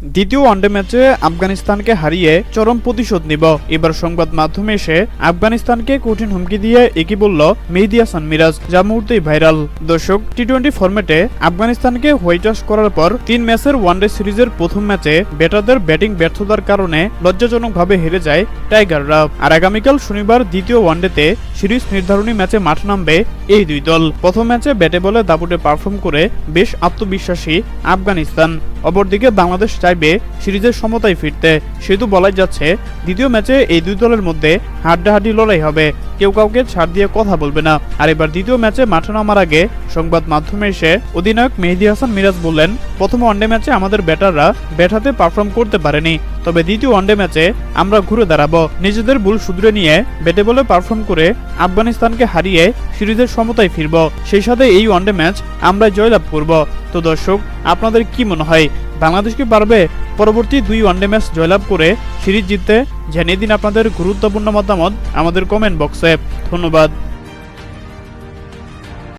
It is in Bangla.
দ্বিতীয় ওয়ানডে ম্যাচে আফগানিস্তানকে হারিয়ে চরম প্রতিশোধ নিব। এবার সংবাদ মাধ্যমে এসে আফগানিস্তানকে কঠিন হুমকি দিয়ে একই বলল মেহেদি হাসান মিরাজ, যা মুহূর্তেই ভাইরাল। দর্শক টি টোয়েন্টি ফরম্যাটে আফগানিস্তানকে হোয়াইট ওয়াশ করার পর তিন ম্যাচের ওয়ানডে সিরিজের প্রথম ম্যাচে ব্যাটারদের ব্যাটিং ব্যর্থতার কারণে লজ্জাজনকভাবে হেরে যায় টাইগাররা। আর আগামীকাল শনিবার দ্বিতীয় ওয়ানডেতে সিরিজ নির্ধারণী ম্যাচে মাঠ নামবে এই দুই দল। প্রথম ম্যাচে ব্যাটে বলে দাপুটে পারফর্ম করে বেশ আত্মবিশ্বাসী আফগানিস্তান। অপরদিকে বাংলাদেশ চাইবে সিরিজের সমতায় ফিরতে। সেহেতু বলাই যাচ্ছে, দ্বিতীয় ম্যাচে এই দুই দলের মধ্যে হাড্ডাহাড্ডি লড়াই হবে। কেউ কাউকে ছাড় দিয়ে কথা বলবে না। আর এবার দ্বিতীয় ম্যাচে মাঠে নামার আগে সংবাদ মাধ্যমে এসে অধিনায়ক মেহেদি হাসান মিরাজ বললেন, প্রথম ওয়ানডে ম্যাচে আমাদের ব্যাটাররা ব্যাট হাতে পারফর্ম করতে পারেনি। তবে দ্বিতীয় ওয়ানডে ম্যাচে আমরা ঘুরে দাঁড়াবো। নিজেদের ভুল শুধরে নিয়ে ব্যাটে বলে পারফর্ম করে আফগানিস্তানকে হারিয়ে সিরিজের সমতায় ফিরব। সেই সাথে এই ওয়ানডে ম্যাচ আমরা জয়লাভ করব। তো দর্শক, আপনাদের কি মনে হয় বাংলাদেশ কি পারবে পরবর্তী দুই ওয়ানডে ম্যাচ জয়লাভ করে সিরিজ জিততে। জানিয়ে দিন আপনাদের গুরুত্বপূর্ণ মতামত আমাদের কমেন্ট বক্সে ধন্যবাদ।